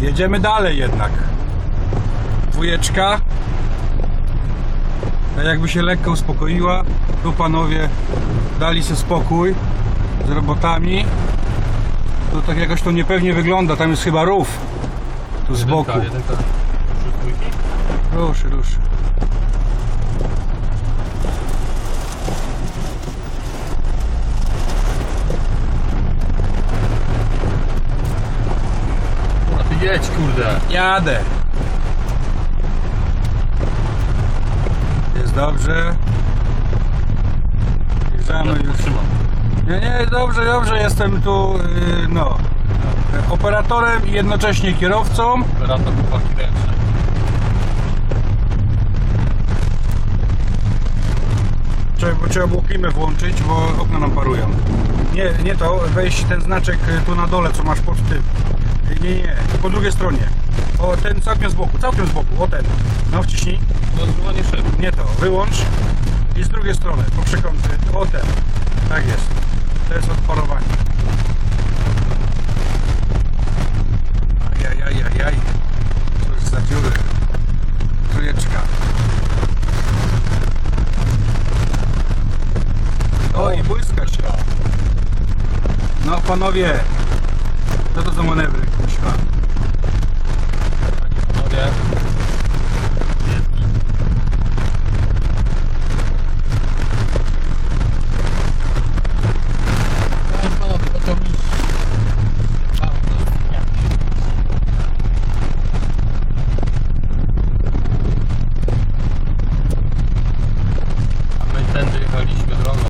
Jedziemy dalej jednak. Dwójeczka. Tak jakby się lekko uspokoiła. Tu panowie dali sobie spokój z robotami. Tu tak jakoś to niepewnie wygląda. Tam jest chyba rów. Tu z boku. Ruszy, ruszy. Jedź, kurde. Jadę. Jest dobrze. Jeżdżamy już. Trzymam. Nie, nie, dobrze, dobrze. Jestem tu, yy, no, operatorem i jednocześnie kierowcą. Operator chłopaki ręczne. Trzeba, trzeba było klimę włączyć, bo okna nam parują. Nie, nie to, weź ten znaczek y, tu na dole, co masz pod tym. Nie, nie, po drugiej stronie. O, ten całkiem z boku, całkiem z boku, o ten. No wciśnij. To odgrywanie szyb. Nie to, wyłącz i z drugiej strony, po przekątny, o ten. Tak jest. To jest odparowanie. Ajajajajaj. Co jest za dziury? Trójeczka. O, i błyska się. No panowie, co to za manewry, kuźwa? Panie panowie.